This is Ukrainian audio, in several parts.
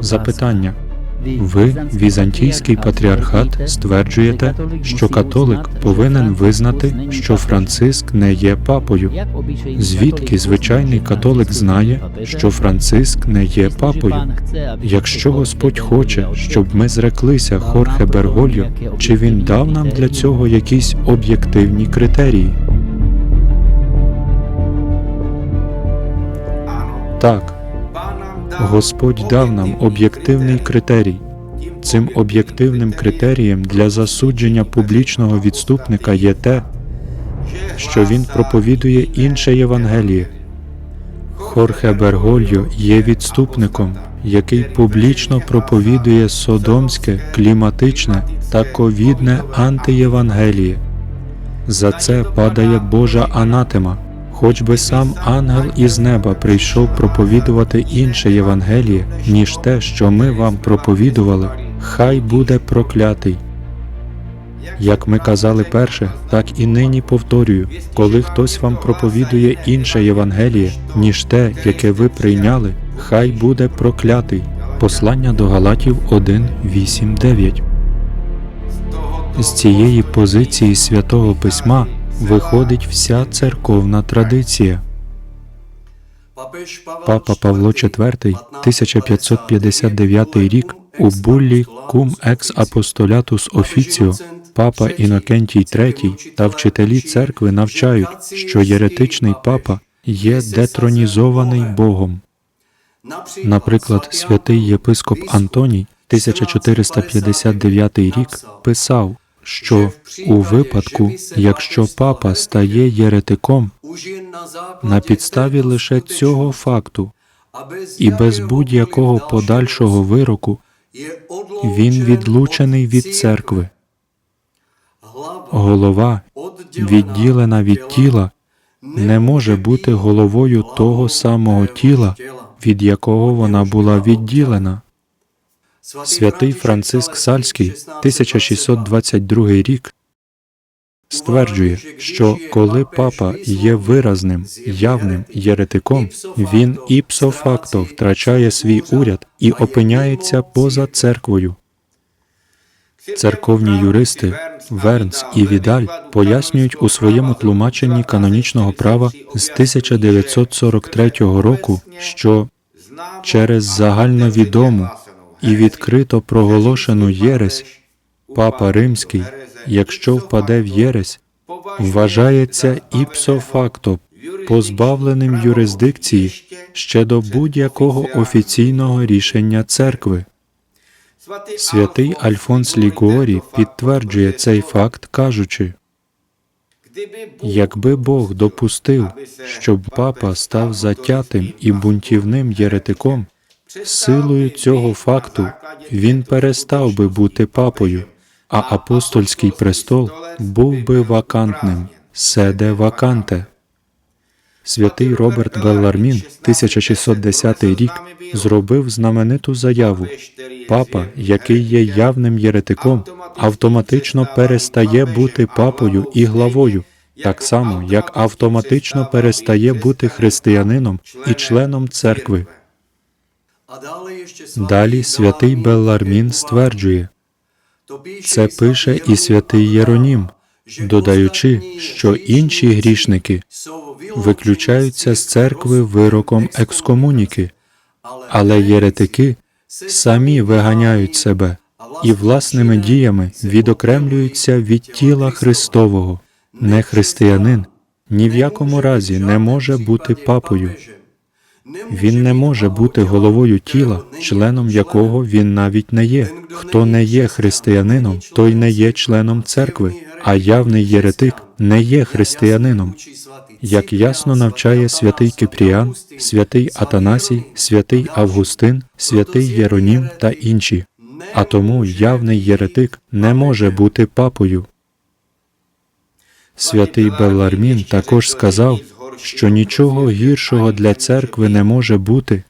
Запитання. Ви, візантійський патріархат, стверджуєте, що католик повинен визнати, що Франциск не є папою. Звідки звичайний католик знає, що Франциск не є папою? Якщо Господь хоче, щоб ми зреклися Хорхе Бергольо, чи він дав нам для цього якісь об'єктивні критерії? Так, Господь дав нам об'єктивний критерій. Цим об'єктивним критерієм для засудження публічного відступника є те, що він проповідує інше Євангеліє. Хорхе Бергольо є відступником, який публічно проповідує содомське, кліматичне та ковідне антиєвангеліє. За це падає Божа анатема. Хоч би сам ангел із неба прийшов проповідувати інше Євангеліє, ніж те, що ми вам проповідували, хай буде проклятий. Як ми казали перше, так і нині повторюю, коли хтось вам проповідує інше Євангеліє, ніж те, яке ви прийняли, хай буде проклятий. Послання до Галатів 1, 8, 9. З цієї позиції святого письма виходить вся церковна традиція. Папа Павло IV, 1559 рік, у буллі Cum ex apostolatus officio, папа Інокентій III та вчителі церкви навчають, що єретичний папа є детронізований Богом. Наприклад, святий єпископ Антоній 1459 рік писав, що у випадку, якщо папа стає єретиком, на підставі лише цього факту і без будь-якого подальшого вироку він відлучений від церкви. Голова, відділена від тіла, не може бути головою того самого тіла, від якого вона була відділена. Святий Франциск Сальський, 1622 рік, стверджує, що коли папа є виразним, явним єретиком, він іпсофакто втрачає свій уряд і опиняється поза церквою. Церковні юристи Вернс і Відаль пояснюють у своєму тлумаченні канонічного права з 1943 року, що через загальновідому і відкрито проголошену єресь Папа Римський, якщо впаде в єресь, вважається іпсофакто позбавленим юрисдикції ще до будь-якого офіційного рішення церкви. Святий Альфонс Лігуорі підтверджує цей факт, кажучи, якби Бог допустив, щоб папа став затятим і бунтівним єретиком, силою цього факту він перестав би бути папою, а апостольський престол був би вакантним, седе ваканте. Святий Роберт Беллармін, 1610 рік, зробив знамениту заяву. Папа, який є явним єретиком, автоматично перестає бути папою і главою, так само, як автоматично перестає бути християнином і членом церкви. Далі святий Беллармін стверджує, це пише і святий Єронім, додаючи, що інші грішники виключаються з церкви вироком екскомуніки, але єретики самі виганяють себе і власними діями відокремлюються від тіла Христового. Не християнин ні в якому разі не може бути папою. Він не може бути головою тіла, членом якого він навіть не є. Хто не є християнином, той не є членом церкви, а явний єретик не є християнином. Як ясно навчає святий Кипріан, святий Атанасій, святий Августин, святий Єронім та інші. А тому явний єретик не може бути папою. Святий Беллармін також сказав, що нічого гіршого для церкви не може бути,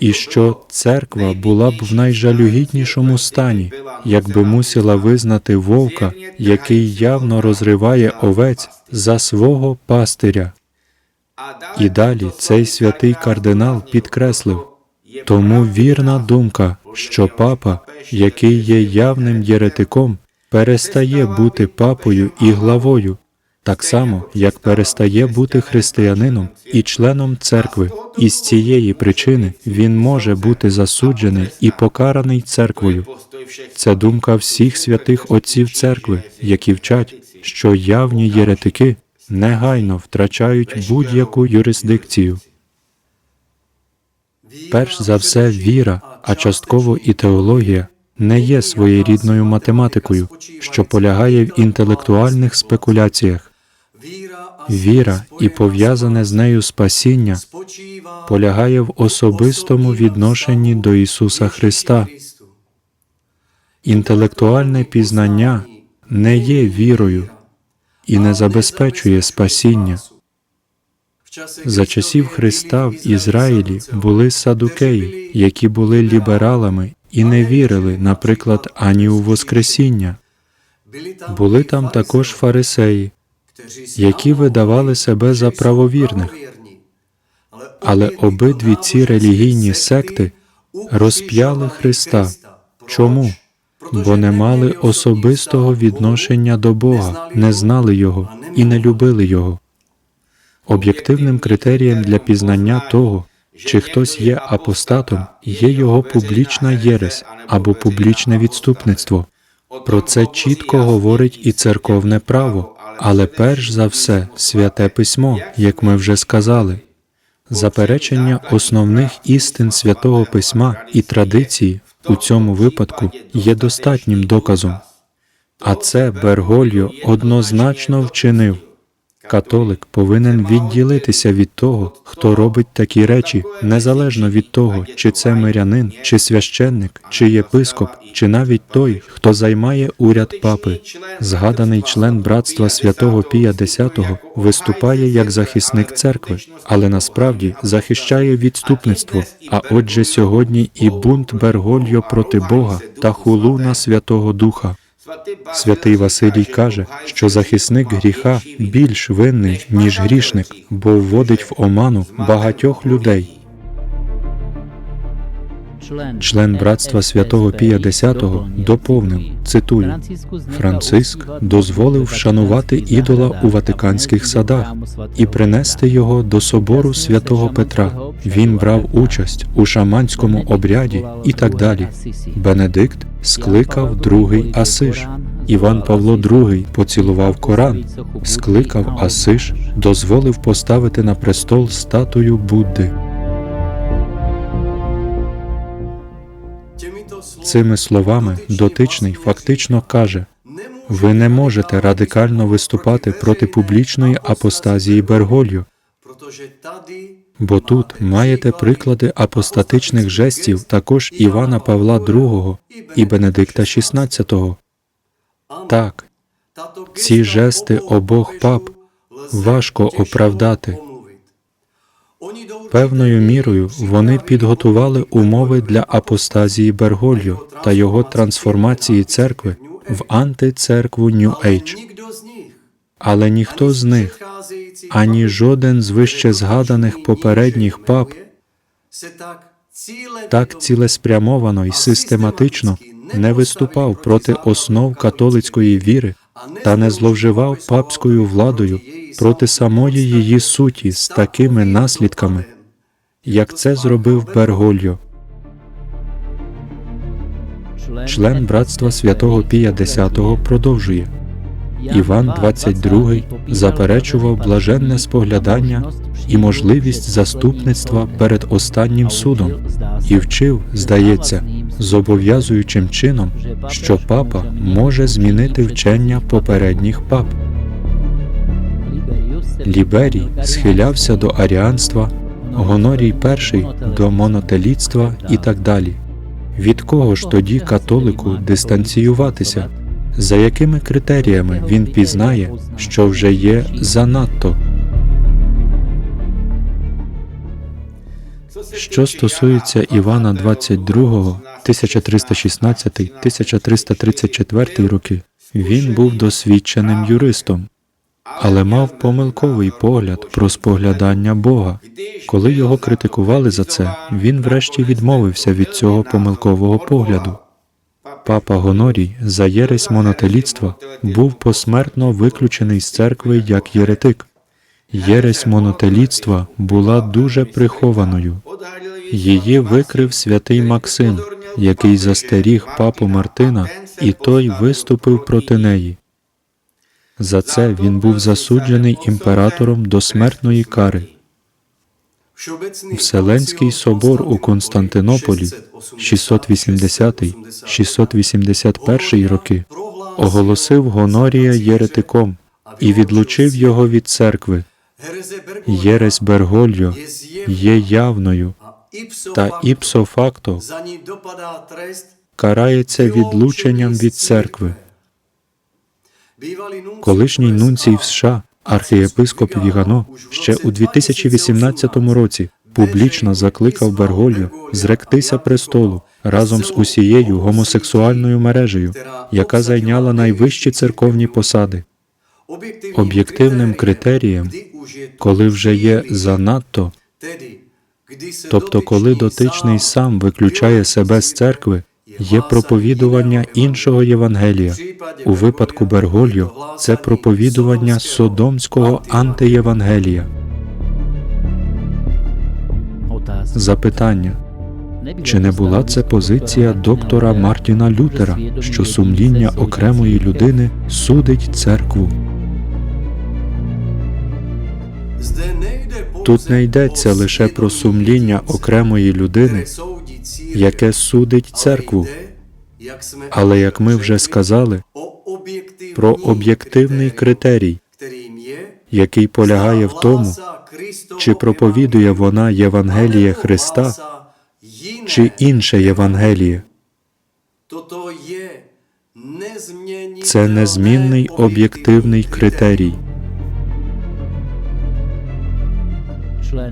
і що церква була б в найжалюгіднішому стані, якби мусила визнати вовка, який явно розриває овець за свого пастиря. І далі цей святий кардинал підкреслив тому вірна думка, що папа, який є явним єретиком, перестає бути папою і главою, так само, як перестає бути християнином і членом церкви. І з цієї причини він може бути засуджений і покараний церквою. Це думка всіх святих отців церкви, які вчать, що явні єретики негайно втрачають будь-яку юрисдикцію. Перш за все, віра, а частково і теологія не є своєрідною математикою, що полягає в інтелектуальних спекуляціях. Віра і пов'язане з нею спасіння полягає в особистому відношенні до Ісуса Христа. Інтелектуальне пізнання не є вірою і не забезпечує спасіння. За часів Христа в Ізраїлі були садукеї, які були лібералами і не вірили, наприклад, ані у Воскресіння. Були там також фарисеї, які видавали себе за правовірних. Але обидві ці релігійні секти розп'яли Христа. Чому? Бо не мали особистого відношення до Бога, не знали Його і не любили Його. Об'єктивним критерієм для пізнання того, чи хтось є апостатом, є його публічна єресь або публічне відступництво. Про це чітко говорить і церковне право, але перш за все святе письмо, як ми вже сказали. Заперечення основних істин святого письма і традиції у цьому випадку є достатнім доказом. А це Бергольо однозначно вчинив. Католик повинен відділитися від того, хто робить такі речі, незалежно від того, чи це мирянин, чи священник, чи єпископ, чи навіть той, хто займає уряд папи. Згаданий член братства святого Пія X виступає як захисник церкви, але насправді захищає відступництво. А отже, сьогодні і бунт Бергольо проти Бога та хулу на Святого Духа. Святий Василій каже, що захисник гріха більш винний, ніж грішник, бо вводить в оману багатьох людей. Член братства святого Пія X доповнив, цитую, Франциск дозволив вшанувати ідола у Ватиканських садах і принести його до собору святого Петра. Він брав участь у шаманському обряді і так далі. Бенедикт скликав другий Асиш. Іван Павло II поцілував Коран, скликав Асиш, дозволив поставити на престол статую Будди. Цими словами дотичний фактично каже: ви не можете радикально виступати проти публічної апостазії Бергольо, бо тут маєте приклади апостатичних жестів також Івана Павла II і Бенедикта XVI. Так, ці жести обох пап важко оправдати. Певною мірою вони підготували умови для апостазії Бергольо та його трансформації церкви в антицеркву Age. Але ніхто з них, ані жоден з вище згаданих попередніх пап так цілеспрямовано і систематично не виступав проти основ католицької віри та не зловживав папською владою проти самої її суті з такими наслідками, як це зробив Бергольо. Член братства святого Пія X продовжує. Іван 22 заперечував блаженне споглядання і можливість заступництва перед останнім судом і вчив, здається, зобов'язуючим чином, що папа може змінити вчення попередніх пап. Ліберій схилявся до аріанства, Гонорій І до монотелітства і так далі. Від кого ж тоді католику дистанціюватися? За якими критеріями він пізнає, що вже є занадто? Що стосується Івана 22, 1316-1334 роки, він був досвідченим юристом. Але мав помилковий погляд про споглядання Бога. Коли його критикували за це, він врешті відмовився від цього помилкового погляду. Папа Гонорій за єресь монотелітства був посмертно виключений з церкви як єретик. Єресь монотелітства була дуже прихованою. Її викрив святий Максим, який застеріг папу Мартина, і той виступив проти неї. За це він був засуджений імператором до смертної кари. Вселенський собор у Константинополі 680-681 роки оголосив Гонорія єретиком і відлучив його від церкви. Єресь Бергольо є явною та іпсо факто за ní dopadá trest карається відлученням від церкви. Колишній нунцій в США, архієпископ Вігано, ще у 2018 році публічно закликав Бергольо зректися престолу разом з усією гомосексуальною мережею, яка зайняла найвищі церковні посади. Об'єктивним критерієм, коли вже є занадто, тобто коли дотичний сам виключає себе з церкви, є проповідування іншого Євангелія. У випадку Бергольо це проповідування содомського антиєвангелія. Запитання: чи не була це позиція доктора Мартіна Лютера, що сумління окремої людини судить церкву? Тут не йдеться лише про сумління окремої людини, яке судить церкву. Але як ми вже сказали, про об'єктивний критерій, який полягає в тому, чи проповідує вона Євангеліє Христа, чи інше Євангеліє. Це незмінний об'єктивний критерій.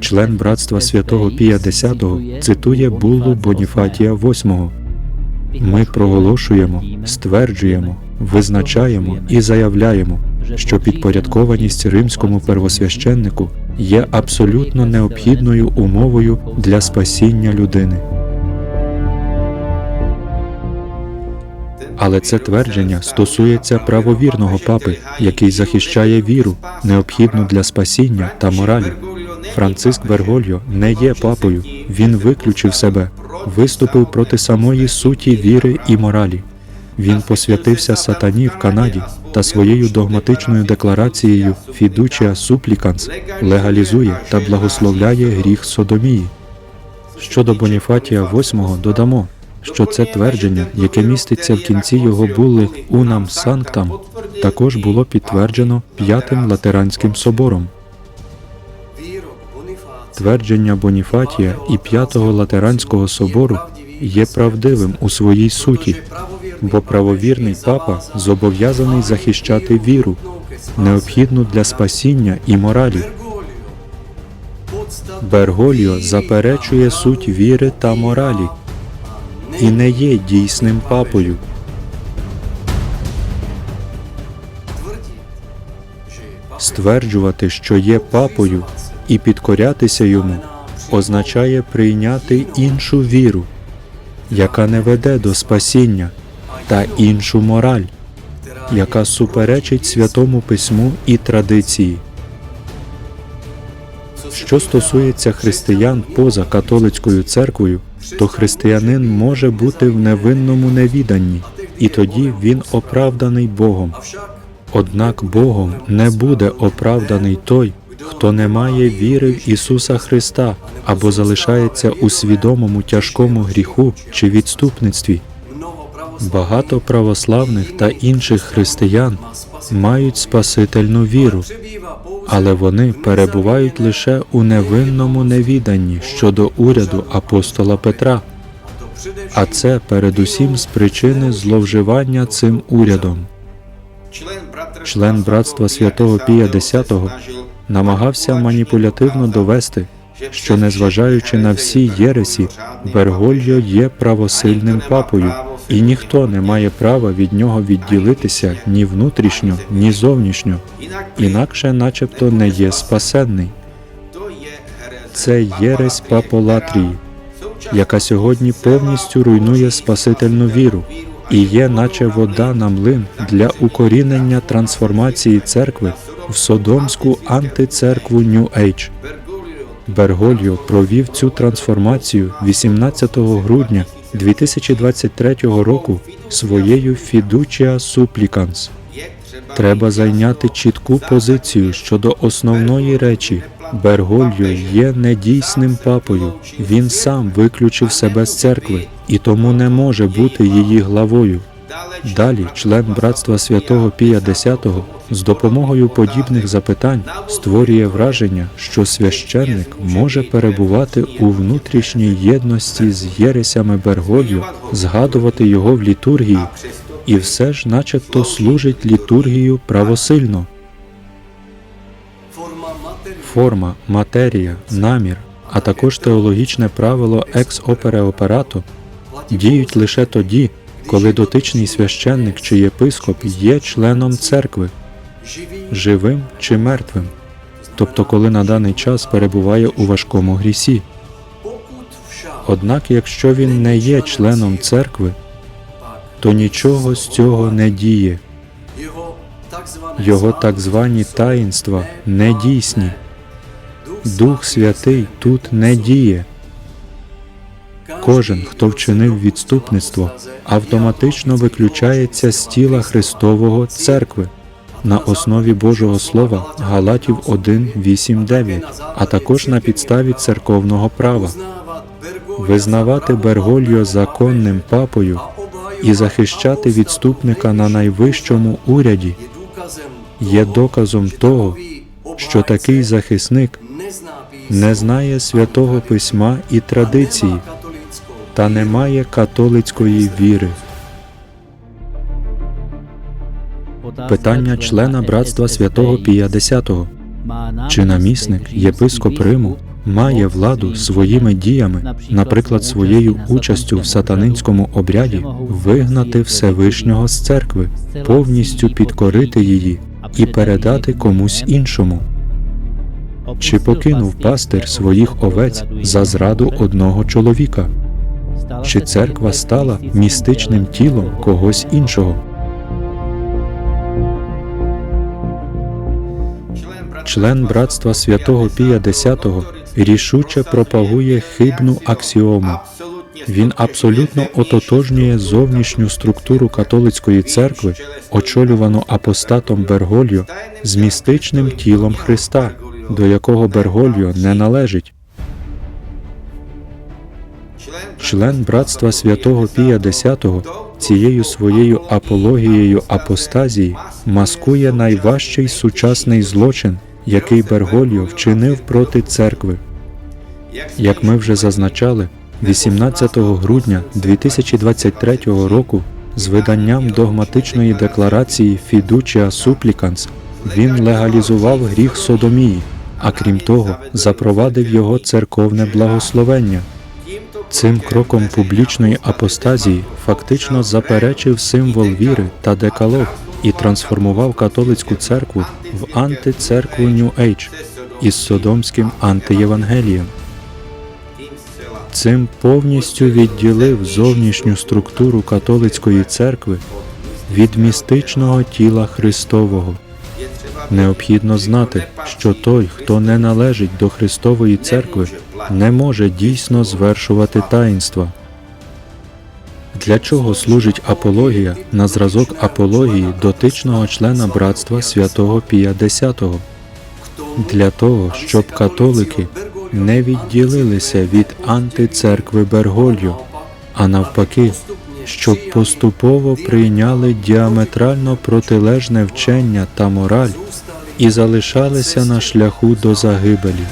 Член братства святого Пія X цитує буллу Боніфатія VIII. Ми проголошуємо, стверджуємо, визначаємо і заявляємо, що підпорядкованість римському первосвященнику є абсолютно необхідною умовою для спасіння людини. Але це твердження стосується правовірного папи, який захищає віру, необхідну для спасіння та моралі. Франциск Бергольо не є папою. Він виключив себе, виступив проти самої суті віри і моралі. Він посвятився сатані в Канаді та своєю догматичною декларацією Fiducia Supplicans легалізує та благословляє гріх содомії. Щодо Боніфатія VIII додамо, що це твердження, яке міститься в кінці його булли Унам Санктам, також було підтверджено П'ятим Латеранським собором. Твердження Боніфатія і П'ятого Латеранського собору є правдивим у своїй суті, бо правовірний папа зобов'язаний захищати віру, необхідну для спасіння і моралі. Берголіо заперечує суть віри та моралі і не є дійсним папою. Стверджувати, що є папою і підкорятися йому, означає прийняти іншу віру, яка не веде до спасіння, та іншу мораль, яка суперечить святому письму і традиції. Що стосується християн поза католицькою церквою, то християнин може бути в невинному невіданні, і тоді він оправданий Богом. Однак Богом не буде оправданий той, хто не має віри в Ісуса Христа або залишається у свідомому тяжкому гріху чи відступництві. Багато православних та інших християн мають спасительну віру, але вони перебувають лише у невинному невіданні щодо уряду апостола Петра, а це передусім з причини зловживання цим урядом. Член братства святого Пія X намагався маніпулятивно довести, що, незважаючи на всі єресі, Бергольо є правосильним папою і ніхто не має права від нього відділитися ні внутрішньо, ні зовнішньо, інакше, начебто, не є спасенний. Це єресь паполатрії, яка сьогодні повністю руйнує спасительну віру і є, наче вода на млин для укорінення трансформації церкви в содомську антицеркву Age. Бергольо провів цю трансформацію 18 грудня 2023 року своєю Fiducia Supplicans. Треба зайняти чітку позицію щодо основної речі. Бергольо є недійсним папою. Він сам виключив себе з церкви і тому не може бути її главою. Далі член братства святого Пія X з допомогою подібних запитань створює враження, що священник може перебувати у внутрішній єдності з єресями Бергольо, згадувати його в літургії, і все ж, начебто, служить літургію правосильно. Форма, матерія, намір, а також теологічне правило екс опере операто діють лише тоді, коли дотичний священник чи єпископ є членом церкви, живим чи мертвим, тобто коли на даний час перебуває у важкому грісі. Однак, якщо він не є членом церкви, то нічого з цього не діє. Його так звані таїнства не дійсні. Дух Святий тут не діє. Кожен, хто вчинив відступництво, автоматично виключається з тіла Христового церкви на основі Божого Слова Галатів 1, 8, 9, а також на підставі церковного права. Визнавати Бергольо законним папою і захищати відступника на найвищому уряді є доказом того, що такий захисник не знає святого письма і традиції та не має католицької віри. Питання члена братства святого Пія X. Чи намісник, єпископ Риму, має владу своїми діями, наприклад, своєю участю в сатанинському обряді, вигнати Всевишнього з церкви, повністю підкорити її і передати комусь іншому? Чи покинув пастир своїх овець за зраду одного чоловіка? Чи церква стала містичним тілом когось іншого? Член братства святого Пія X рішуче пропагує хибну аксіому. Він абсолютно ототожнює зовнішню структуру католицької церкви, очолювану апостатом Бергольо, з містичним тілом Христа, до якого Бергольо не належить. Член братства святого Пія X цією своєю апологією апостазії маскує найважчий сучасний злочин, який Бергольо вчинив проти церкви. Як ми вже зазначали, 18 грудня 2023 року з виданням догматичної декларації Fiducia Supplicans він легалізував гріх содомії, а крім того, запровадив його церковне благословення. Цим кроком публічної апостазії фактично заперечив символ віри та декалог і трансформував католицьку церкву в антицеркву New Age із содомським антиєвангелієм. Цим повністю відділив зовнішню структуру католицької церкви від містичного тіла Христового. Необхідно знати, що той, хто не належить до Христової церкви, не може дійсно звершувати таїнства. Для чого служить апологія на зразок апології дотичного члена братства святого Пія X? Для того, щоб католики не відділилися від антицеркви Бергольо, а навпаки, щоб поступово прийняли діаметрально протилежне вчення та мораль і залишалися на шляху до загибелі.